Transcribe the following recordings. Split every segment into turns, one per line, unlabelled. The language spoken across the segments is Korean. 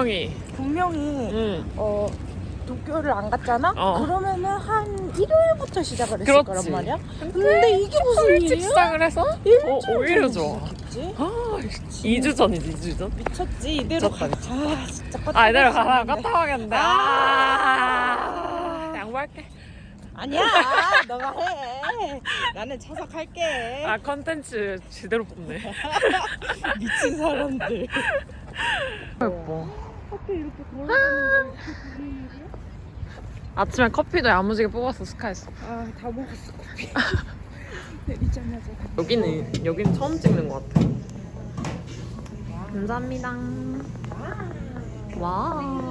분명히.
분명히
응.
어 도쿄를 안 갔잖아?
어.
그러면은 한 일요일부터 시작을 했을
그렇지.
거란 말이야. 근데 이게 무슨
일찍
일이야?
시작을 해서 어,
일주일
오히려
전에
좋아.
시작했지?
아, 2주 전이지, 2주 전?
미쳤지 이대로
미쳤다,
가. 아 진짜
아, 이대로 가다가
깜짝이야.
까딱하겠는데. 아, 양보할게.
아니야 너가 해. 나는 차석할게.
아, 컨텐츠 제대로 뽑네.
미친 사람들.
예뻐.
커피 이렇게 걸어가는
아침에 커피도 야무지게 뽑았어, 스카에서.
아다 먹었어 커피. 내리자마자.
여기는, 여기는 처음 찍는 것 같아. 감사합니다. 와.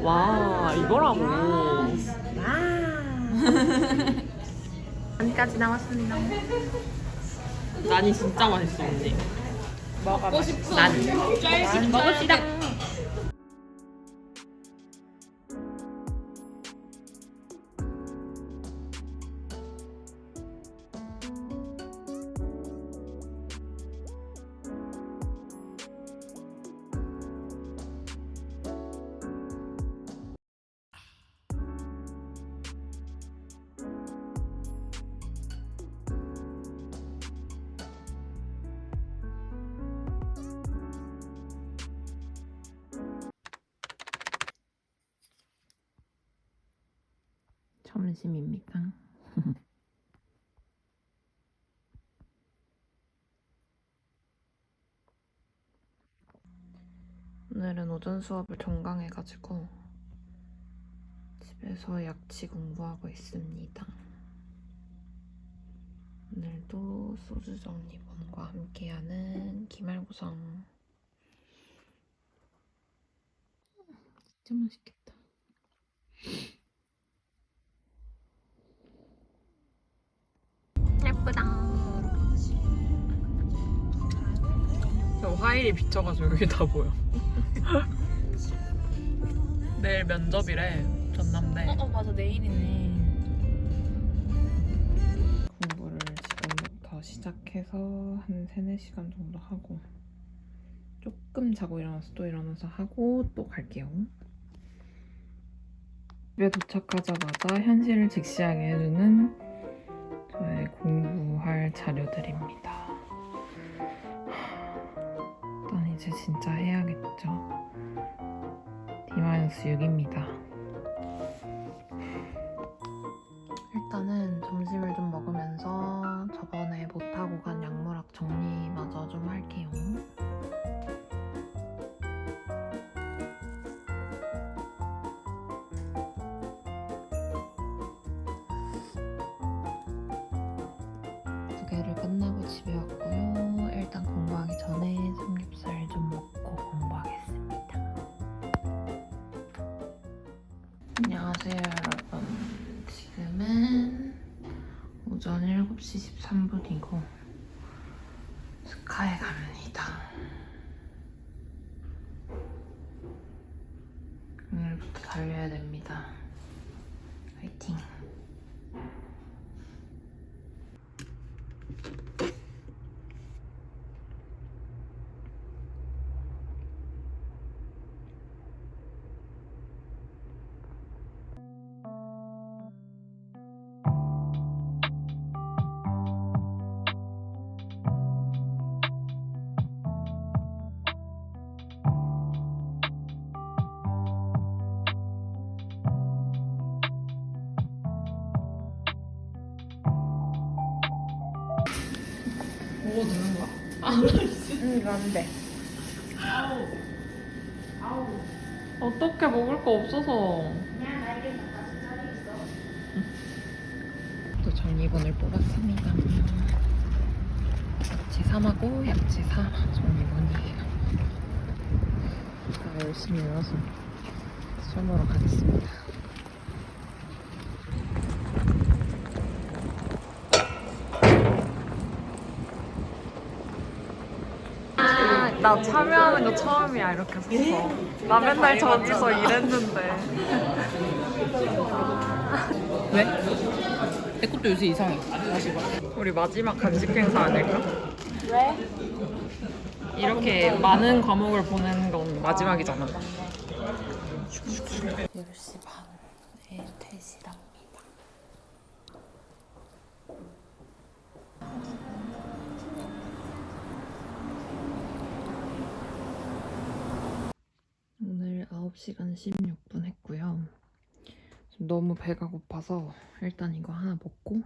와, 이거라고. 안까지 나왔습니다. 난이 진짜 맛있어, 언니.
먹어봐.
난. 먹읍시다. 점심입니다. 오늘은 오전 수업을 종강해가지고 집에서 약치 공부하고 있습니다. 오늘도 소주 정리본과 함께하는 기말고성. 진짜 맛있겠다. 저 화일이 비쳐가지고 여기 다 보여. 내일 면접이래 전남대.
어, 어 맞아 내일이네.
공부를 지금부터 시작해서 한 3, 4시간 정도 하고 조금 자고 일어나서 또 일어나서 하고 또 갈게요. 집에 도착하자마자 현실을 직시하게 해주는 저의 공부할 자료들입니다. 이제 진짜 해야겠죠. D-6입니다. 일단은 점심을 좀 먹으면 안녕하세요, 여러분. 지금은 오전 7시 13분이고 스카에 갑니다.
응, 안 돼.
어떻게 먹을 거 없어서. 또 정리본을 뽑았습니다. 약지 3하고 약지 4 정리본이에요. 자, 열심히 외워서 시험 보러 가겠습니다. 나 참여하는 거 처음이야 이렇게 서서 나 맨날 저기서 일했는데 왜?
내 것도 요새 이상해.
우리 마지막 간식 행사 아닐까?
왜?
이렇게 많은 과목을 보는 건 마지막이잖아.
10시 반에 퇴실합니다.
오늘 9시간 16분 했고요. 너무 배가 고파서 일단 이거 하나 먹고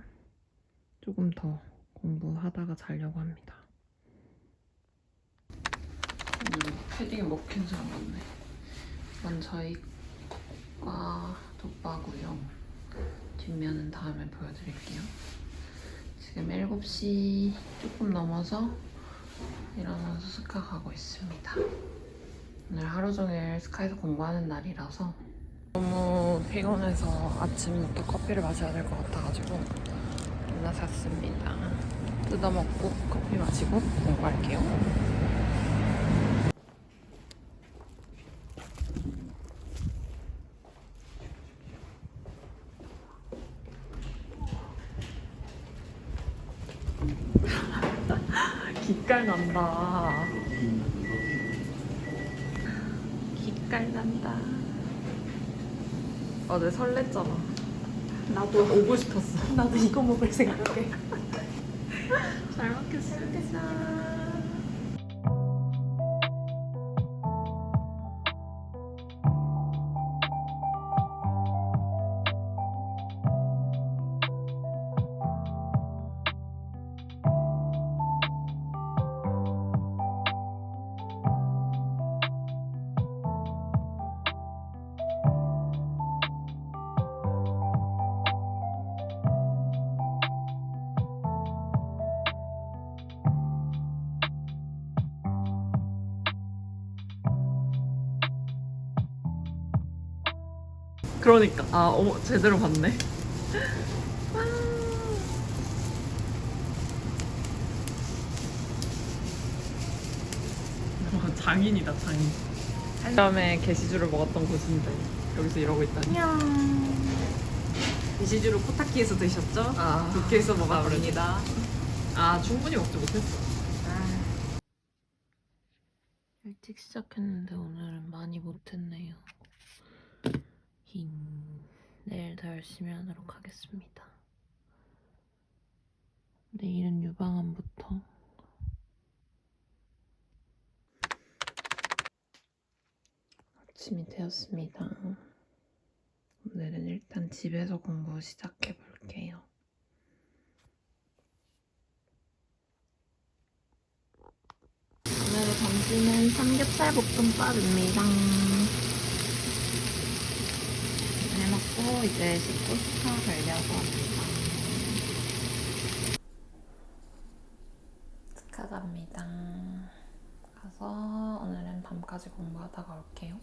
조금 더 공부하다가 자려고 합니다. 패딩이 먹힌 사람 같네. 이건 저희 과 돋바고요. 뒷면은 다음에 보여드릴게요. 지금 7시 조금 넘어서 일어나서 스카 가고 있습니다. 오늘 하루 종일 스카이에서 공부하는 날이라서 너무 피곤해서 아침부터 커피를 마셔야 될 것 같아가지고 하나 샀습니다. 뜯어먹고 커피 마시고 공부할게요. 기깔 난다. 기깔 난다. 어제 설렜잖아.
나도
오고 싶었어.
나도 이거 먹을 생각해.
잘 먹겠습니다. 그러니까 아 어머 제대로 봤네. 와 장인이다 장인. 다음에 게시주를 먹었던 곳인데 여기서 이러고 있다니.
이시주로 코타키에서 드셨죠?
아
도쿄에서 먹어봅니다.
아 충분히 먹지 못했어. 일찍 시작했는데 오늘은 많이 못했네요. 힝. 내일 더 열심히 하도록 하겠습니다. 내일은 유방암부터. 아침이 되었습니다. 오늘은 일단 집에서 공부 시작해 볼게요. 오늘의 점심은 삼겹살 볶음밥입니다. 해먹고 이제 씻고 스파 가려고 합니다. 스카 갑니다. 가서 오늘은 밤까지 공부하다가 올게요.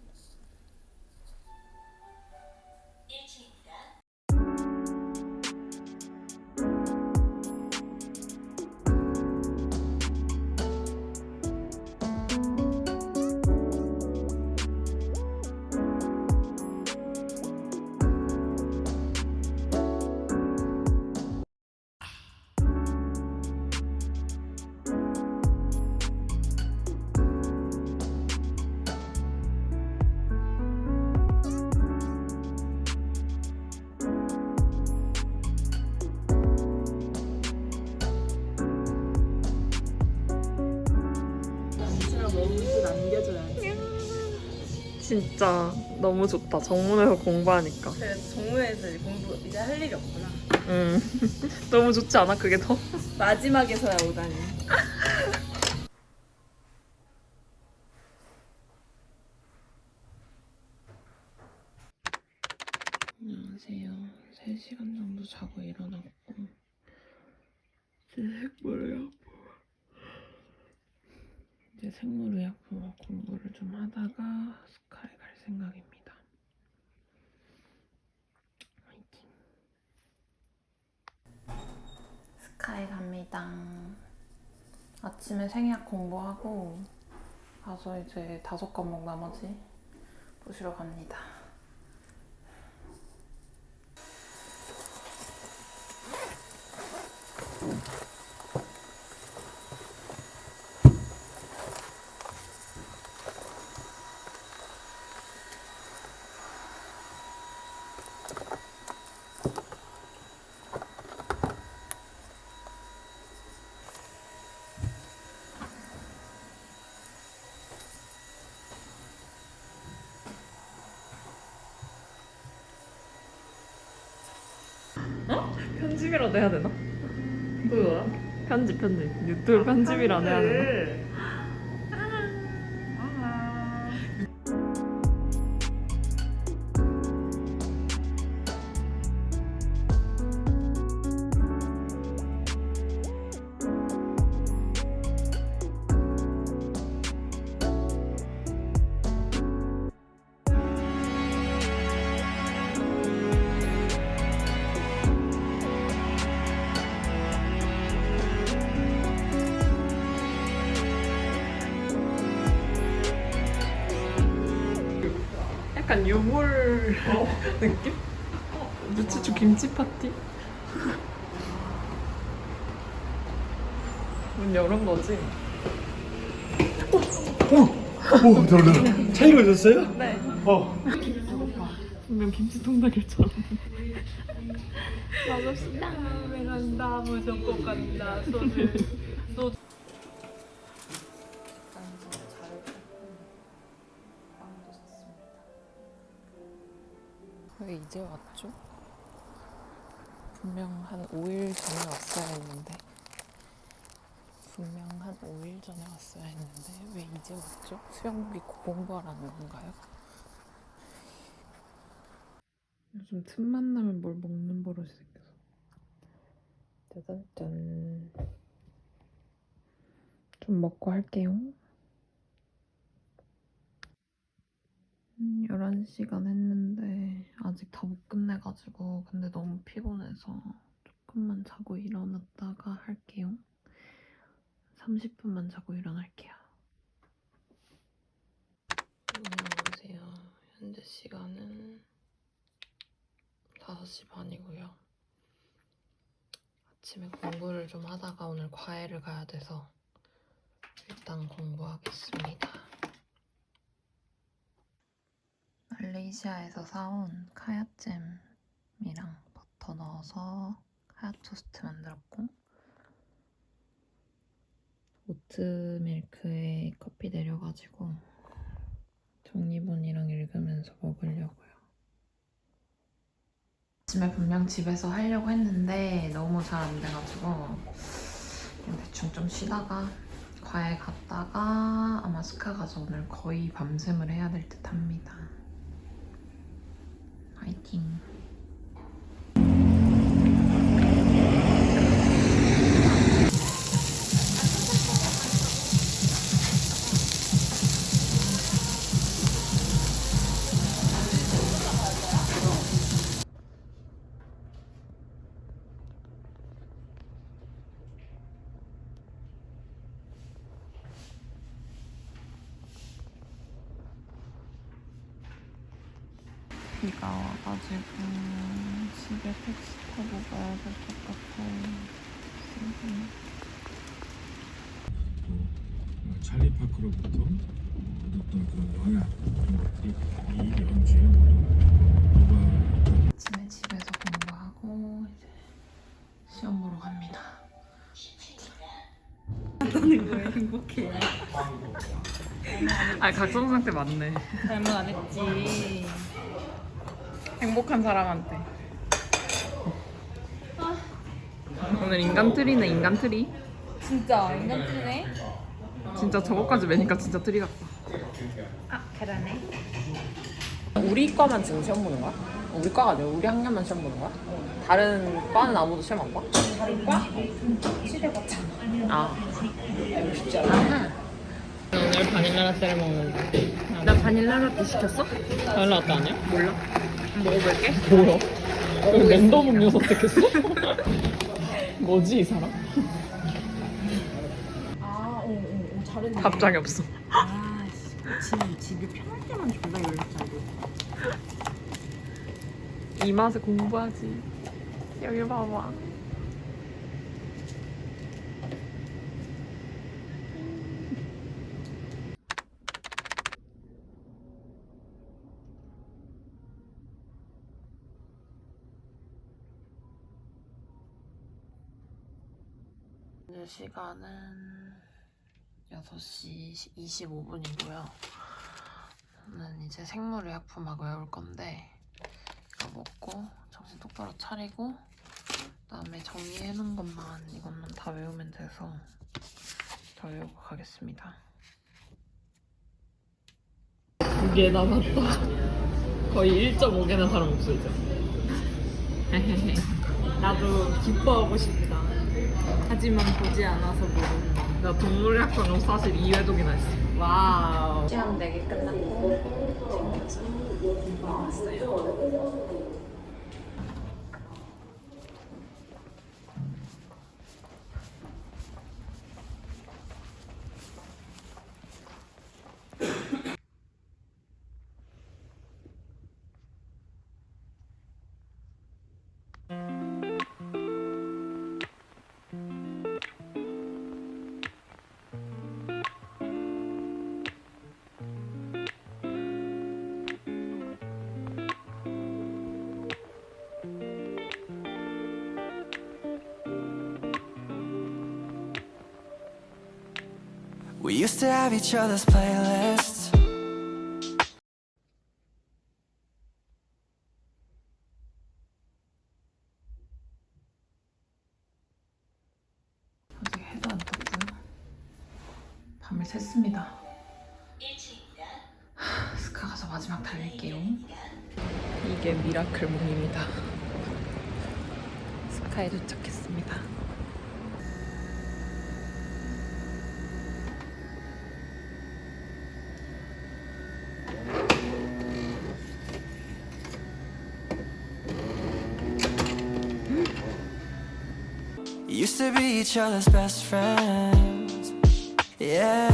진짜 너무 좋다. 정문에서 공부하니까.
그래서 정문에서 이제 공부 이제 할 일이 없구나.
응. 너무 좋지 않아? 그게 더?
마지막에서야 오다니.
안녕하세요. 3시간 정도 자고 일어났고 이제 생물의약품 이제 생물의약품 공부를 좀 하다가 스카에 갈 생각입니다. 화이팅! 스카에 갑니다. 아침에 생약 공부하고 가서 이제 다섯 과목 나머지 보시러 갑니다. 편집이라도 해야 되나?
뭐야?
편집 편집 유튜브 편집이라도 해야 되나? 약간 유물 느낌? 어, 무치추 김치 파티? 문 열은 거지?
오, 저는 차이가 있었어요?
네.
어.
분명 김치 통닭일처럼.
간다 무조건 간다 손을
이제 왔죠? 분명 한 5일 전에 왔어야 했는데 분명 한 5일 전에 왔어야 했는데 왜 이제 왔죠? 수영복 입고 공부하라는 건가요?
요즘 틈만 나면 뭘 먹는 버릇이 생겨서. 짜잔짠. 좀 먹고 할게요. 음, 11시간 했는데 아직 다 못 끝내가지고 근데 너무 피곤해서 조금만 자고 일어났다가 할게요. 30분만 자고 일어날게요. 안녕하세요. 현재 시간은 5시 반이고요. 아침에 공부를 좀 하다가 오늘 과외를 가야 돼서 일단 공부하겠습니다. 말레이시아에서 사온 카야잼이랑 버터 넣어서 카야 토스트 만들었고 오트밀크에 커피 내려가지고 종이본이랑 읽으면서 먹으려고요. 아침에 분명 집에서 하려고 했는데 너무 잘 안 돼가지고 대충 좀 쉬다가 과외 갔다가 아마 스카 가서 오늘 거의 밤샘을 해야 될 듯 합니다. 화이팅! 비가 와가지고 집에 택시 타고 가야 될 것 같아요.
찰리 파크로부터 어떤 그런 영향 그런 것들이 이 연주에 모두 누가
아침에 집에서 공부하고 이제 시험 보러 갑니다.
거에 행복해
아 각성 상 태 맞네.
잘못 안 했지
행복한 사람한테. 오늘 인간 트리네 인간 트리.
진짜 인간 뜨네
진짜 저거까지 매니까 진짜 트리 같다.
아 계란에
우리 과만 지금 시험 보는 거야? 우리 과가 아니라 우리 학년만 시험 보는 거야? 다른 과는 아무도 시험 안 봐? 다른 과? 시대 같아 아 쉽지 않아
오늘 바닐라 라떼를 먹는데.
나 바닐라 라떼 시켰어?
바닐라 라떼 아니야? 몰라.
먹어볼게
뭐야? 왜 랜덤 음료 선택했어? 뭐지 이 사람?
아 오오 잘했네
답장이 없어.
아씨 집이 편할 때만 존나 연락 잘 돼.
이 맛에 공부하지. 여기 봐봐. 현재 시간은 6시 25분이고요. 저는 이제 생물의약품하고 외울 건데 이거 먹고 정신 똑바로 차리고 그다음에 정리해놓은 것만 이것만 다 외우면 돼서 더 외우고 가겠습니다. 두개 남았다. 거의 1.5개나 사람 없어져.
나도 기뻐하고 싶다. 하지만 보지 않아서 모른다.
나 동물학과는 사실 2회독이나 했어.
와우.
시험 4개 끝났고 챙겨서 나왔어요.
We used to have each other's playlists.
아직 해도 안 떴구나. 밤을 샜습니다. 하, 스카 가서 마지막 달릴게요. 이게 미라클 문입니다. 스카에 도착했습니다.
Used to be each other's best friends. Yeah.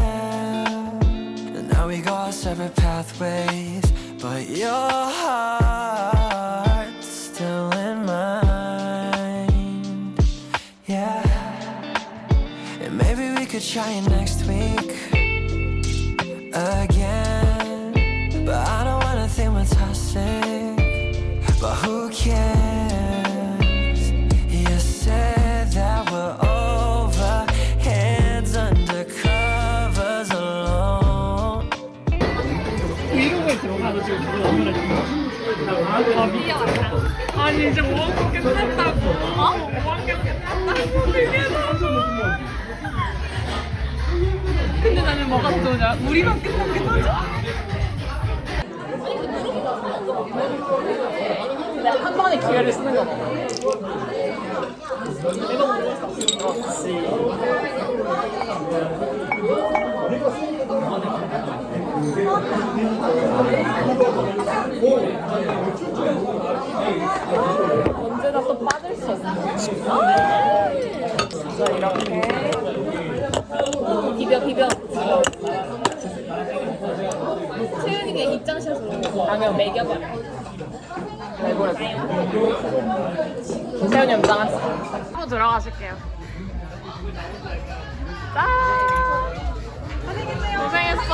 And now we go separate pathways. But your heart's still in mine. Yeah. And maybe we could try it next
언제나 또 빠질 수 없는 진짜 이렇게. 비벼 비벼. 채은이가 입장샷으로 라면 매겨봐. 내버려 채은이 입장한 한번 들어가실게요. 짠! 고생했어.